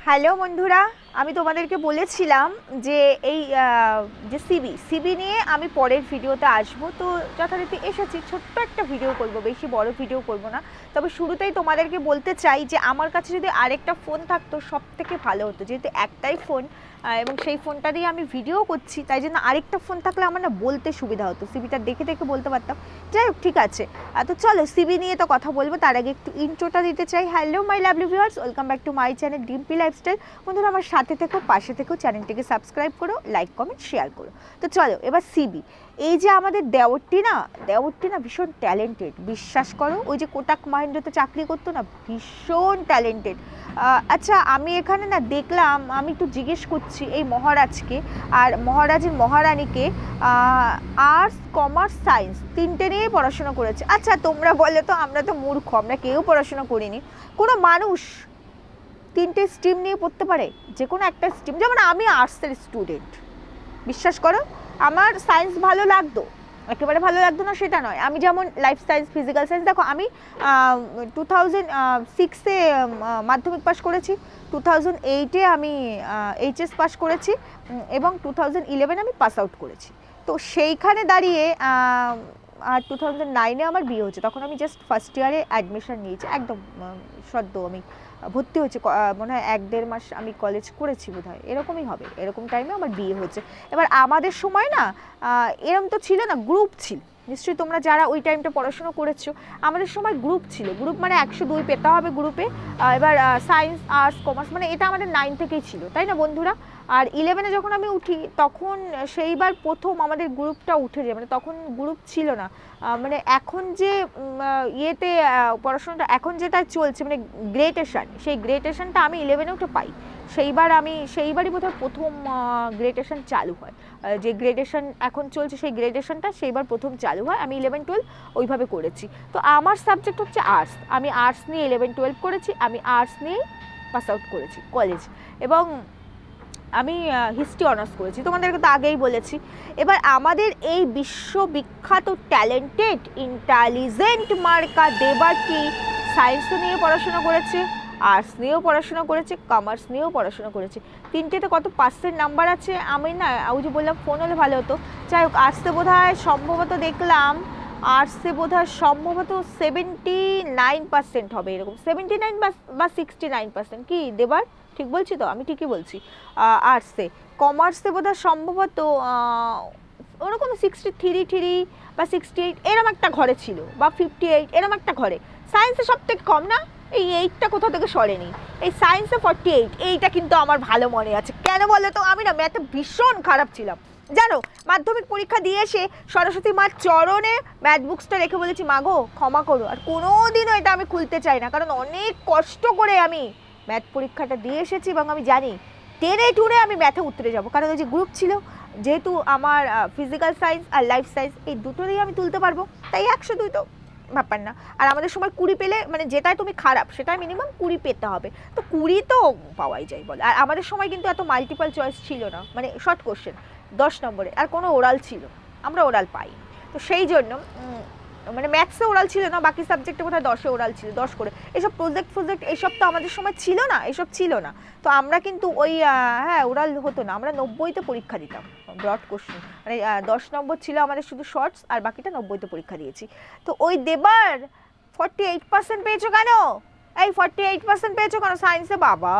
Hello বন্ধুরা আমি তোমাদেরকে বলেছিলাম যে এই যে সিবি সিবি নিয়ে আমি পরের ভিডিওতে আসব। তো যথারীতি এসেছি, ছোট্ট একটা ভিডিও করব, বেশি বড় ভিডিও করব না। তবে শুরুতেই তোমাদেরকে বলতে চাই যে আমার কাছে যদি আরেকটা ফোন থাকতো সব থেকে ভালো হতো। যেহেতু একটাই ফোন এবং সেই ফোনটা দিয়ে আমি ভিডিও করছি, তাই জন্য আরেকটা ফোন থাকলে আমার না বলতে সুবিধা হতো। সিবিটা দেখে দেখে বলতে পারতাম। যাই হোক, ঠিক আছে। তো চলো সিবি নিয়ে তো কথা বলব। তার আগে একটু ইন্ট্রোটা দিতে চাই। Hello my lovely viewers welcome back to my channel Dimpi lifestyle বন্ধুরা, আমার সাথে থেকো, পাশে থেকো, চ্যানেলটিকে সাবস্ক্রাইব করো, লাইক, কমেন্ট, শেয়ার করো। তো চলো, এবার সিবি এই যে আমাদের দেওরটি না দেওরটি না ভীষণ ট্যালেন্টেড বিশ্বাস করো, ওই যে কোটাক মাহেন্দ্রতে চাকরি করতো না, ভীষণ ট্যালেন্টেড আচ্ছা আমি এখানে না দেখলাম, আমি একটু জিজ্ঞেস করছি এই মহারাজকে, আর মহারাজের মহারানীকে আর্টস কমার্স সায়েন্স তিনটে নিয়েই পড়াশোনা করেছে। আচ্ছা তোমরা বলে তো, আমরা তো মূর্খ, আমরা কেউ পড়াশোনা করিনি। কোনো মানুষ তিনটে স্ট্রিম নিয়ে পড়তে পারে যে কোনো একটা স্ট্রিম যেমন আমি আর্টসের স্টুডেন্ট বিশ্বাস করো, আমার সায়েন্স ভালো লাগতো, একেবারে ভালো লাগতো না সেটা নয়। আমি যেমন লাইফ সায়েন্স ফিজিক্যাল সায়েন্স দেখো আমি টু থাউজেন্ড সিক্সে মাধ্যমিক পাশ করেছি টু থাউজেন্ড এইটে আমি এইচএস পাশ করেছি এবং টু থাউজেন্ড ইলেভেনে আমি পাস আউট করেছি। তো সেইখানে দাঁড়িয়ে আর টু থাউজেন্ড নাইনে আমার বিয়ে হচ্ছে তখন আমি জাস্ট ফার্স্ট ইয়ারে অ্যাডমিশন নিয়েছি। একদম সদ্য আমি ভর্তি হয়েছে। মনে হয় এক দেড় মাস আমি কলেজ করেছি বোধ হয় এরকমই হবে। এরকম টাইমে আমার বিয়ে হচ্ছে এবার আমাদের সময় না এরম তো ছিল না গ্রুপ ছিল। নিশ্চয়ই তোমরা যারা ওই টাইমটা পড়াশোনা করেছ, আমাদের সময় গ্রুপ ছিল। গ্রুপ মানে একশো দুই পেতে হবে গ্রুপে এবার সায়েন্স আর্টস কমার্স মানে এটা আমাদের নাইন থেকেই ছিল, তাই না বন্ধুরা? আর ইলেভেনে যখন আমি উঠি, তখন সেইবার প্রথম আমাদের গ্রুপটা উঠে যায়। মানে তখন গ্রুপ ছিল না। মানে এখন যে ইয়েতে পড়াশোনাটা এখন যেটা চলছে মানে গ্রেটেশন সেই গ্রেটেশনটা আমি ইলেভেনে উঠে পাই। সেইবার আমি, সেইবারই বোধহয় প্রথম গ্রেডেশন চালু হয়। যে গ্রেডেশন এখন চলছে সেই গ্রেডেশনটা সেইবার প্রথম চালু হয়। আমি ইলেভেন টুয়েলভ ওইভাবে করেছি। তো আমার সাবজেক্ট হচ্ছে আর্টস আমি আর্টস নিয়ে ইলেভেন টুয়েলভ করেছি। আমি আর্টস নিয়ে পাস আউট করেছি কলেজ এবং আমি হিস্ট্রি অনার্স করেছি। তোমাদেরকে তো আগেই বলেছি। এবার আমাদের এই বিশ্ববিখ্যাত ট্যালেন্টেড ইন্টেলিজেন্ট মার্কা দেবাটি সায়েন্স নিয়ে পড়াশোনা করেছে? আর্টস নিয়েও পড়াশোনা করেছে কমার্স নিয়েও পড়াশোনা করেছে। তিনটেতে কত পার্সেন্ট নাম্বার আছে? আমি না, ওই যে বললাম ফোন হলে ভালো হতো। যাই হোক আর্টসে বোধ সম্ভবত দেখলাম আর্টসে বোধ হয় সম্ভবত সেভেন্টি নাইন পার্সেন্ট হবে এরকম। সেভেন্টি নাইন বা সিক্সটি নাইন পার্সেন্ট কি দেবার? ঠিক বলছি তো? আমি ঠিকই বলছি। আর্টসে কমার্সে বোধ সম্ভবত ওরকম সিক্সটি থ্রি থ্রি বা সিক্সটি এইট এরম একটা ঘরে ছিল, বা ফিফটি এইট এরম একটা ঘরে। সায়েন্সে সব থেকে কম না? এই এইটটা কোথাও থেকে সরেনি। এই সায়েন্সে ফর্টি এইট এইটা কিন্তু আমার ভালো মনে আছে। কেন বলো তো? আমি না ম্যাথে ভীষণ খারাপ ছিলাম। জানো, মাধ্যমিক পরীক্ষা দিয়ে এসে সরস্বতী মার চরণে ম্যাথ বুকসটা রেখে বলেছি মাগো ক্ষমা করো। আর কোনো দিনও এটা আমি খুলতে চাই না, কারণ অনেক কষ্ট করে আমি ম্যাথ পরীক্ষাটা দিয়ে এসেছি এবং আমি জানি টেনে টুরে আমি ম্যাথে উতরে যাব। কারণ ওই যে গ্রুপ ছিল, যেহেতু আমার ফিজিক্যাল সায়েন্স আর লাইফ সায়েন্স এই দুটোরই আমি তুলতে পারব। তাই একশো দুই তো। ব্যাপার না। আর আমাদের সময় কুড়ি পেলে মানে যেটাই তুমি খারাপ, সেটাই মিনিমাম কুড়ি পেতে হবে। তো কুড়ি তো পাওয়াই যায় বলে। আর আমাদের সময় কিন্তু এত মাল্টিপাল চয়েস ছিল না। মানে শর্ট কোশ্চেন দশ নম্বরে, আর কোনো ওরাল ছিল আমরা ওরাল পাই তো সেই জন্য মানে ম্যাথসে ওরাল ছিল না, বাকি সাবজেক্টে কোথায় দশে ওরাল ছিল, দশ করে। এসব প্রজেক্ট ফোজেক্ট, এসব তো আমাদের সময় ছিল না, এসব ছিল না। তো আমরা কিন্তু ওই হ্যাঁ ওরাল হতো না। আমরা নব্বইতে পরীক্ষা দিতাম ব্রড কোশ্চেন মানে দশ নম্বর ছিল আমাদের শুধু শর্টস আর বাকিটা নব্বইতে পরীক্ষা দিয়েছি। তো ওই দেবার ফর্টি এইট পার্সেন্ট পেয়েছ কেন? এই ফর্টি এইট পার্সেন্ট পেয়েছ কেন? সায়েন্সে বাবা!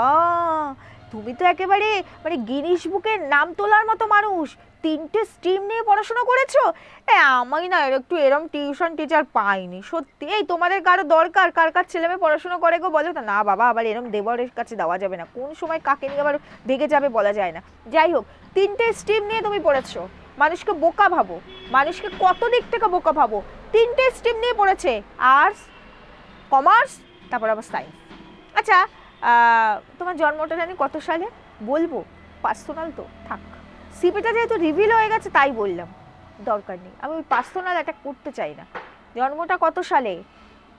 তুমি তো একেবারে মানে গিনিস বুকের নাম তোলার মতো মানুষ। তিনটে স্ট্রিম নিয়ে পড়াশোনা করেছ? আমি না একটু এরম টিউশন টিচার পাইনি। সত্যি, এই তোমাদের কারও দরকার? কার কার ছেলে মেয়ে পড়াশোনা করে গো বলো তো? না, বাবা, আবার এরম দেবরের কাছে দেওয়া যাবে না। কোন সময় কাকে নিয়ে আবার ভেগে যাবে বলা যায় না। যাই হোক, তিনটে স্ট্রিম নিয়ে তুমি পড়েছো। মানুষকে বোকা ভাবো। মানুষকে কত দিক থেকে বোকা ভাবো? তিনটে স্ট্রিম নিয়ে পড়েছে। আর্টস কমার্স তারপর আবার সায়েন্স আচ্ছা তোমার জন্মটা জানি কত সালে? বলব পার্সোনাল তো, থাক। সিপিটা যেহেতু রিভিল হয়ে গেছে, তাই বললাম, দরকার নেই। আমি ওই পার্সোনাল অ্যাটাক করতে চাই না। জন্মটা কত সালে?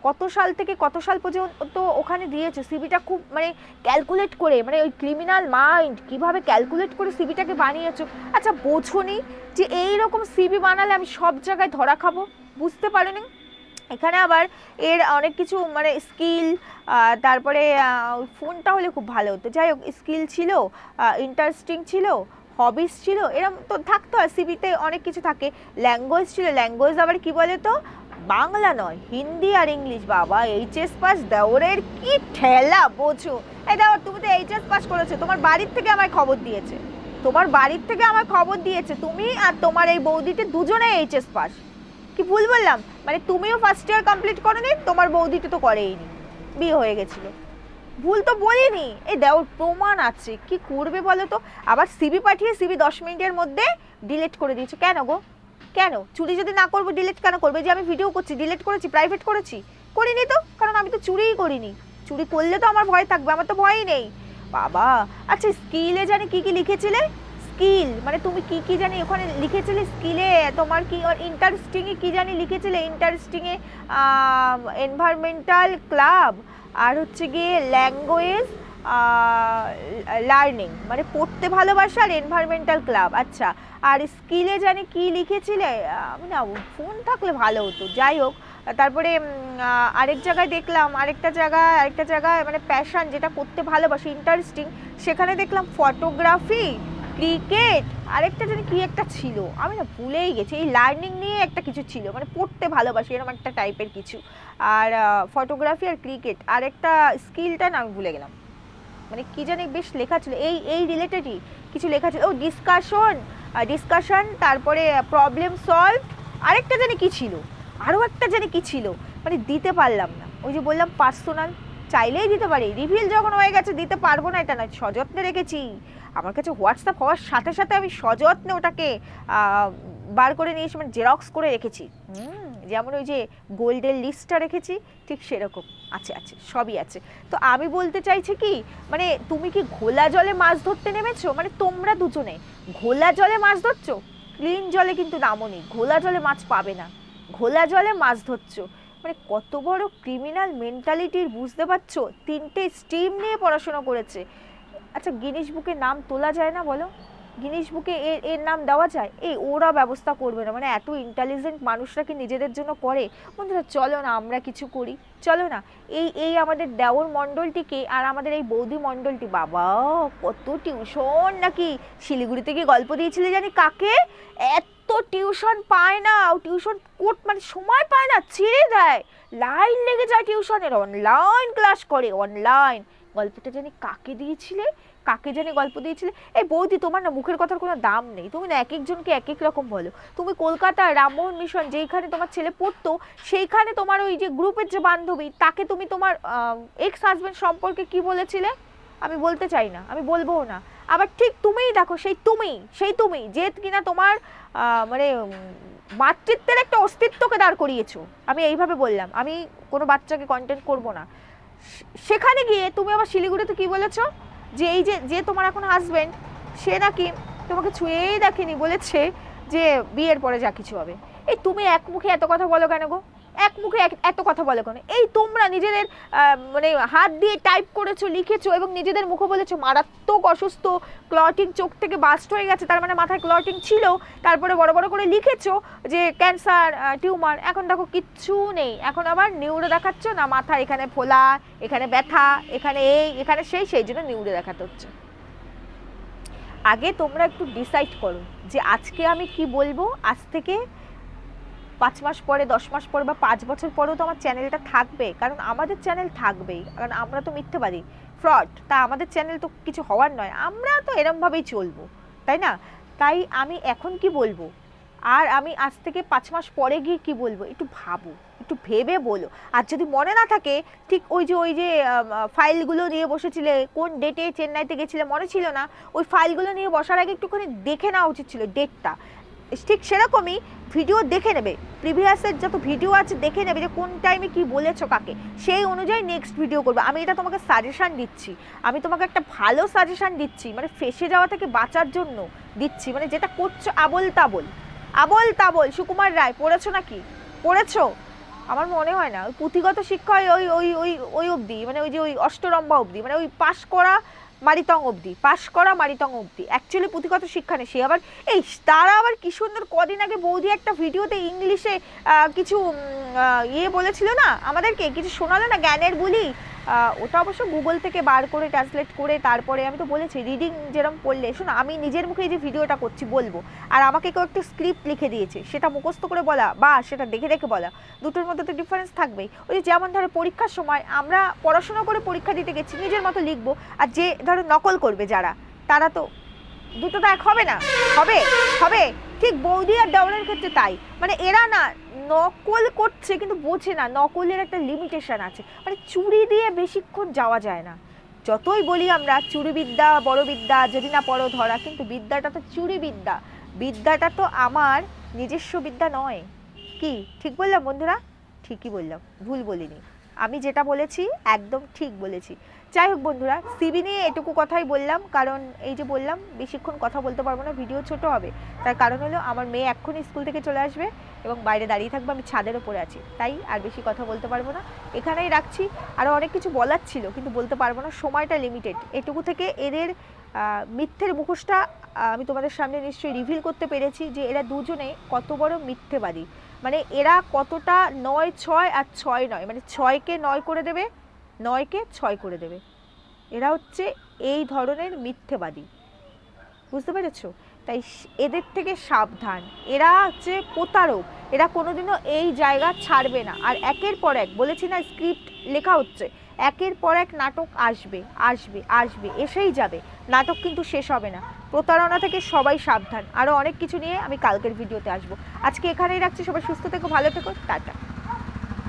কত সাল থেকে কত সাল পর্যন্ত ওখানে দিয়েছ? সিবিটা খুব মানে ক্যালকুলেট করে মানে ওই ক্রিমিনাল মাইন্ড কীভাবে ক্যালকুলেট করে সিবিটাকে বানিয়েছো? আচ্ছা বোঝোনি যে এই রকম সিবি বানালে আমি সব জায়গায় ধরা খাব? বুঝতে পারোনি এখানে আবার এর অনেক কিছু মানে স্কিল তারপরে ফোনটা হলে খুব ভালো হতো। যাই হোক, স্কিল ছিল ইন্টারেস্টিং ছিল হবিস ছিল এরকম তো থাকতো আর সিবিতে অনেক কিছু থাকে। ল্যাঙ্গুয়েজ ছিল ল্যাঙ্গুয়েজ আবার কি বলে তো বাংলা নয়, হিন্দি আর ইংলিশ। বাবা এইচএস পাস দেওরের কি ঠেলা, বোঝো। এই দেখো তুমি তো এইচএস পাস করেছ, তোমার বাড়ির থেকে আমায় খবর দিয়েছে। তোমার বাড়ির থেকে আমার খবর দিয়েছে, তুমি আর তোমার এই বৌদিটি দুজনে এইচএস পাস কি ভুল বললাম? মানে তুমিও ফার্স্ট ইয়ার কমপ্লিট করনি, তোমার বৌদিটা তো করেইনি। বিয়ে হয়ে গেছিল। ভুল তো বলিনি। এই দেও, প্রমাণ আছে। কি করবে বলো তো? আবার সিবি পাঠিয়ে সিবি দশ মিনিটের মধ্যে ডিলিট করে দিয়েছ। কেন গো? কেন? চুরি যদি না করব ডিলিট কেন করবে? যে আমি ভিডিও করছি ডিলিট করেছি প্রাইভেট করেছি। করিনি তো? কারণ আমি তো চুরিই করিনি। চুরি করলে তো আমার ভয় থাকবে, আমার তো ভয়ই নেই। বাবা! আচ্ছা স্কিলে জানি কি কি লিখেছিলে? স্কিল? মানে তুমি কি কি জানি ওখানে লিখেছিলে স্কিলে? তোমার কি ইন্টারেস্টিং এ কি জানি লিখেছিলে? ইন্টারেস্টিং এ এনভায়রনমেন্টাল ক্লাব আর হচ্ছে গিয়ে ল্যাঙ্গুয়েজ লার্নিং মানে পড়তে ভালোবাসা আর এনভায়রনমেন্টাল ক্লাব আচ্ছা আর স্কিলে জানি কি লিখেছিলে? আমি না ফোন থাকলে ভালো হতো। যাই হোক, তারপরে আরেক জায়গায় দেখলাম, আরেকটা জায়গায় আরেকটা জায়গায় মানে প্যাশান যেটা করতে ভালোবাসি ইন্টারেস্টিং সেখানে দেখলাম ফটোগ্রাফি ক্রিকেট? আরেকটা জানি কি একটা ছিল। আমি না ভুলেই গেছি। এই লার্নিং নিয়ে একটা কিছু ছিল। মানে পড়তে ভালোবাসি, এরকম একটা টাইপের কিছু। আর ফটোগ্রাফি আর ক্রিকেট। আর একটা স্কিলটা না আমি ভুলে গেলাম। মানে কি জানি বেশ লেখা ছিল। এই এই রিলেটেডই কিছু লেখা ছিল। ও ডিসকাশন ডিসকাশন তারপরে প্রবলেম সলভ আরেকটা জানি কি ছিল? আরও একটা জানি কি ছিল? মানে দিতে পারলাম না। ওই যে বললাম পার্সোনাল চাইলেই দিতে পারি। রিভিল যখন হয়ে গেছে, দিতে পারব না, এটা নয়, সযত্নে রেখেছি। আমার কাছে হোয়াটসঅ্যাপ হওয়ার সাথে সাথে আমি সযত্নে ওটাকে বার করে নিয়ে এসে মানে জেরক্স করে রেখেছি। যেমন ওই যে গোল্ডের লিস্টটা রেখেছি, ঠিক সেরকম। আছে আছে, সবই আছে। তো আমি বলতে চাইছি কি মানে তুমি কি ঘোলা জলে মাছ ধরতে নেমেছো? মানে তোমরা দুজনে, ঘোলা জলে মাছ ধরছো? ক্লিন জলে কিন্তু নামনি ঘোলা জলে মাছ পাবে না। ঘোলা জলে মাছ ধরছো। মানে কত বড় ক্রিমিনাল মেন্টালিটির বুঝতে পারছ? তিনটে স্ট্রিম নিয়ে পড়াশোনা করেছে। আচ্ছা গিনিস বুকে নাম তোলা যায় না বলো? গিনিস বুকে এর এর নাম দেওয়া যায়? এই ওরা ব্যবস্থা করবে না। মানে এত ইন্টেলিজেন্ট মানুষরা কি নিজেদের জন্য করে? বন্ধুরা, চলো না, আমরা কিছু করি। চলো না, এই এই আমাদের দেওর মণ্ডলটিকে আর আমাদের এই বৌদি মণ্ডলটি, বাবা, কত টিউশন নাকি? শিলিগুড়িতে গিয়ে গল্প দিয়েছিলে জানি কাকে? এত টিউশন পায় না টিউশন কোট মানে সময় পায় না, ছেড়ে দেয়। লাইন লেগে যায় টিউশনের অনলাইন ক্লাস করে অনলাইন গল্পটা জানি কাকে দিয়েছিলে? কাকে জানি গল্প দিয়েছিলে? এই বৌদি, তোমার না মুখের কথার কোনো দাম নেই। তুমি না এক একজনকে এক এক রকম বলো। তুমি কলকাতা রামমোহন মিশন যেইখানে তোমার ছেলে পড়তো, সেইখানে তোমার ওই যে গ্রুপের যে বান্ধবী, তাকে তুমি তোমার এক্স হাজবেন্ড সম্পর্কে কি বলেছিলে? আমি বলতে চাই না, আমি বলবোও না। আবার ঠিক তুমিই দেখো, সেই তুমি সেই তুমি যে কিনা তোমার মানে মাতৃত্বের একটা অস্তিত্বকে দাঁড় করিয়েছো। আমি এইভাবে বললাম, আমি কোনো বাচ্চাকে কন্টেন্ট করব না। সেখানে গিয়ে তুমি আবার শিলিগুড়িতে কি বলেছ? যে এই যে যে তোমার এখন হাজবেন্ড সে নাকি তোমাকে ছুঁয়েই দেখেনি, বলেছে যে বিয়ের পরে যা কিছু হবে। এই তুমি এক মুখে এত কথা বলো কেন গো? এক মুখে এত কথা বলে কেন। এই তোমরা নিজেদের মানে হাত দিয়ে টাইপ করেছ, লিখেছো এবং নিজেদের মুখে বলেছ, মারাত্মক অসুস্থ ক্লটিং চোখ থেকে বাস্ট হয়ে গেছে। তার মানে মাথায় ক্লটিং ছিল, তারপরে বড় বড় করে লিখেছো যে ক্যান্সার টিউমার এখন দেখো কিচ্ছু নেই। এখন আবার নিউরো দেখাচ্ছ, না মাথা এখানে ফোলা, এখানে ব্যথা, এখানে এই, এখানে সেই সেই জন্য নিউরো দেখাতে হচ্ছে। আগে তোমরা একটু ডিসাইড করো যে আজকে আমি কি বলব? আজ থেকে পাঁচ মাস পরে, দশ মাস পরে বা পাঁচ বছর পরেও তো আমার চ্যানেলটা থাকবে। কারণ আমাদের চ্যানেল থাকবেই। কারণ আমরা তো মিথ্যেবাদী। ফ্রড। তা আমাদের চ্যানেল তো কিছু হওয়ার নয়। আমরা তো এরমভাবেই চলবো। তাই না? তাই আমি এখন কি বলব? আর আমি আজ থেকে পাঁচ মাস পরে গিয়ে কি বলব? একটু ভাবো। একটু ভেবে বলো। আর যদি মনে না থাকে, ঠিক ওই যে ওই যে ফাইলগুলো নিয়ে বসেছিলে, কোন ডেটে চেন্নাইতে গেছিলে মনে ছিল না? ওই ফাইলগুলো নিয়ে বসার আগে একটুখানি দেখে নেওয়া উচিত ছিল ডেটটা ঠিক সেরকমই ভিডিও দেখে নেবে। প্রিভিয়াসের যত ভিডিও আছে, দেখে নেবে যে কোন টাইমে কি বলেছ কাকে। সেই অনুযায়ী নেক্সট ভিডিও করবে। আমি এটা তোমাকে সাজেশন দিচ্ছি। আমি তোমাকে একটা ভালো সাজেশন দিচ্ছি। মানে ফেসে যাওয়া থেকে বাঁচার জন্য দিচ্ছি। মানে যেটা করছ, আবল তাবল। আবল তাবল। সুকুমার রায়, পড়েছো নাকি? পড়েছো? আমার মনে হয় না। ওই পুঁথিগত শিক্ষা ওই ওই ওই ওই অবধি। মানে ওই যে ওই অষ্টরম্বা অবধি। মানে ওই পাশ করা মারিতং অবধি, পাশ করা মারিতং অবধি। অ্যাকচুয়ালি পুঁথিগত শিক্ষা নেই, সে আবার, এই তারা আবার কি সুন্দর কদিন আগে বৌদি একটা ভিডিওতে ইংলিশে কিছু ইয়ে বলেছিল না আমাদেরকে, কিছু শোনালো না, জ্ঞানের বুলি? ওটা অবশ্য গুগল থেকে বার করে ট্রান্সলেট করে তারপরে আমি তো বলেছি রিডিং যেরকম পড়লে, শোনো, আমি নিজের মুখে যে ভিডিওটা করছি বলব, আর আমাকে কেউ একটা স্ক্রিপ্ট লিখে দিয়েছে, সেটা মুখস্থ করে বলা বা সেটা দেখে দেখে বলা, দুটোর মধ্যে তো ডিফারেন্স থাকবেই। ওই যে যেমন ধরো পরীক্ষার সময় আমরা পড়াশোনা করে পরীক্ষা দিতে গেছি, নিজের মতো লিখব, আর যে ধরো নকল করবে যারা, তারা তো দুটো তো এক হবে না, হবে হবে, ঠিক বৌদি আর দেওয়ালের ক্ষেত্রে তাই মানে এরা না নকল করছে কিন্তু বোঝে না, নকলের একটা লিমিটেশন আছে। মানে চুরি দিয়ে বেশিক্ষণ যাওয়া যায় না। যতই বলি আমরা চুরি বিদ্যা বড় বিদ্যা যদি না পড়ো ধরা, কিন্তু বিদ্যাটা তো চুরি বিদ্যা বিদ্যাটা তো আমার নিজস্ব বিদ্যা নয়। কি? ঠিক বললাম বন্ধুরা? ঠিকই বললাম। ভুল বলিনি। আমি যেটা বলেছি, একদম ঠিক বলেছি। যাই হোক বন্ধুরা সিবি নিয়ে এটুকু কথাই বললাম, কারণ এই যে বললাম, বেশিক্ষণ কথা বলতে পারব না, ভিডিও ছোট হবে। তার কারণ হলো, আমার মেয়ে এক্ষুনি স্কুল থেকে চলে আসবে এবং বাইরে দাঁড়িয়ে থাকব, আমি ছাদের ওপরে আছি। তাই আর বেশি কথা বলতে পারব না। এখানেই রাখছি। আরও অনেক কিছু বলার ছিল, কিন্তু বলতে পারব না, সময়টা লিমিটেড এটুকু থেকে এদের মিথ্যের মুখোশটা আমি তোমাদের সামনে নিশ্চয়ই রিভিল করতে পেরেছি যে এরা দুজনে কত বড় মিথ্যেবাদী। মানে এরা কতটা নয় ছয় আর ছয় নয় মানে ছয়কে নয় করে দেবে নয়কে ছয় করে দেবে। এরা হচ্ছে এই ধরনের মিথ্যেবাদী। বুঝতে পেরেছ? তাই এদের থেকে সাবধান। এরা হচ্ছে প্রতারক। এরা কোনোদিনও এই জায়গা ছাড়বে না। আর একের পর এক, বলেছি না স্ক্রিপ্ট লেখা হচ্ছে, একের পর এক নাটক আসবে আসবে আসবে, এসেই যাবে। নাটক কিন্তু শেষ হবে না। প্রতারণা থেকে সবাই সাবধান। আরও অনেক কিছু নিয়ে আমি কালকের ভিডিওতে আসব। আজকে এখানেই রাখছি। সবাই সুস্থ থেকো, ভালো থেকো। টাটা।